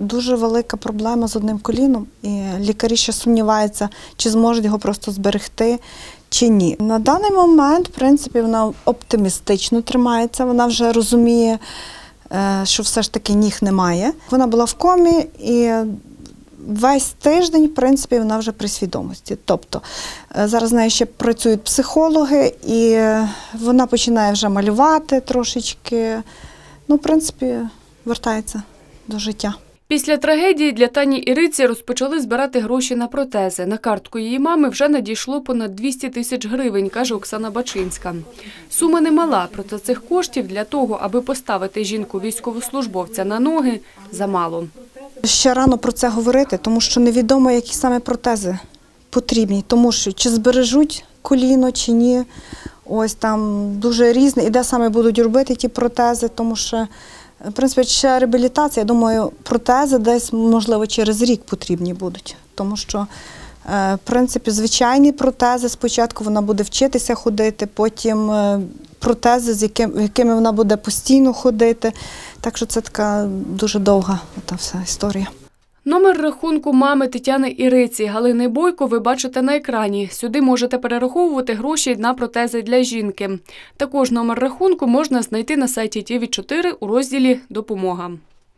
Дуже велика проблема з одним коліном, і лікарі ще сумніваються, чи зможуть його просто зберегти, чи ні. На даний момент, в принципі, вона оптимістично тримається. Вона вже розуміє, е, що все ж таки ніг немає. Вона була в комі і. Весь тиждень, в принципі, вона вже при свідомості. Тобто е, зараз нею ще працюють психологи, і вона починає вже малювати трошечки. Ну, в принципі, вертається до життя. Після трагедії для Тані Іриці розпочали збирати гроші на протези. На картку її мами вже надійшло понад 200 тисяч гривень, каже Оксана Бачинська. Сума немала, проте цих коштів для того, аби поставити жінку військовослужбовця на ноги, замало. Ще рано про це говорити, тому що невідомо, які саме протези потрібні, тому що чи збережуть коліно, чи ні. Ось там дуже різне, і де саме будуть робити ті протези, тому що, в принципі, ще реабілітація, я думаю, протези десь, можливо, через рік потрібні будуть. Тому що, е, в принципі, звичайні протези спочатку вона буде вчитися ходити, потім е, протези, з яким- якими вона буде постійно ходити. Так що це така дуже довга та вся історія. Номер рахунку мами Тетяни Іриці Галини Бойко ви бачите на екрані. Сюди можете перераховувати гроші на протези для жінки. Також номер рахунку можна знайти на сайті ТІВІ 4 у розділі Допомога.